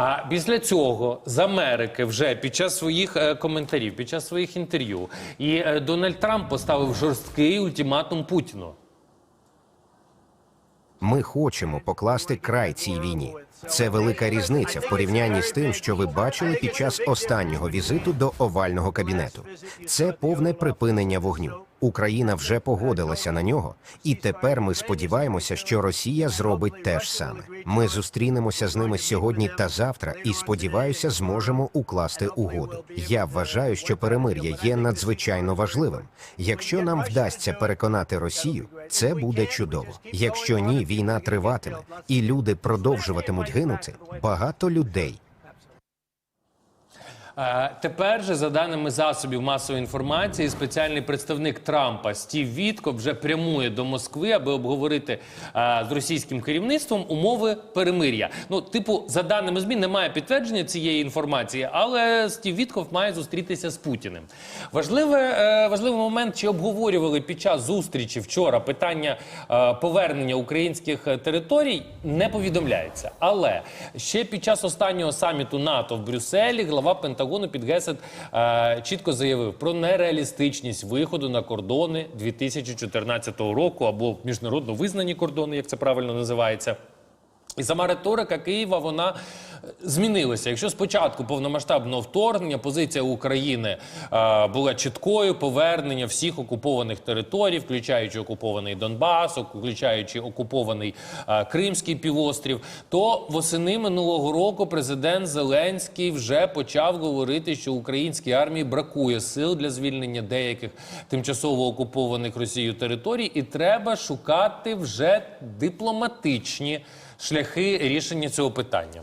А після цього з Америки вже під час своїх е, коментарів, під час своїх інтерв'ю, і е, Дональд Трамп поставив жорсткий ультиматум Путіну. Ми хочемо покласти край цій війні. Це велика різниця в порівнянні з тим, що ви бачили під час останнього візиту до овального кабінету. Це повне припинення вогню. Україна вже погодилася на нього, і тепер ми сподіваємося, що Росія зробить те ж саме. Ми зустрінемося з ними сьогодні та завтра, і сподіваюся, зможемо укласти угоду. Я вважаю, що перемир'я є надзвичайно важливим. Якщо нам вдасться переконати Росію, це буде чудово. Якщо ні, війна триватиме, і люди продовжуватимуть гинути. Багато людей Тепер же, за даними засобів масової інформації, спеціальний представник Трампа Стів Вітков вже прямує до Москви, аби обговорити е, з російським керівництвом умови перемир'я. Ну, типу, за даними ЗМІ, немає підтвердження цієї інформації, але Стів Вітков має зустрітися з Путіним. Важливе, е, важливий момент, чи обговорювали під час зустрічі вчора питання е, повернення українських е, територій, не повідомляється. Але ще під час останнього саміту НАТО в Брюсселі глава Пентагону Під Гесет е, чітко заявив про нереалістичність виходу на кордони 2014 року або міжнародно визнані кордони, як це правильно називається. І сама риторика Києва вона змінилася. Якщо спочатку повномасштабного вторгнення позиція України е, була чіткою повернення всіх окупованих територій, включаючи окупований Донбас, включаючи окупований е, Кримський півострів, то восени минулого року президент Зеленський вже почав говорити, що українській армії бракує сил для звільнення деяких тимчасово окупованих Росією територій, і треба шукати вже дипломатичні шляхи рішення цього питання.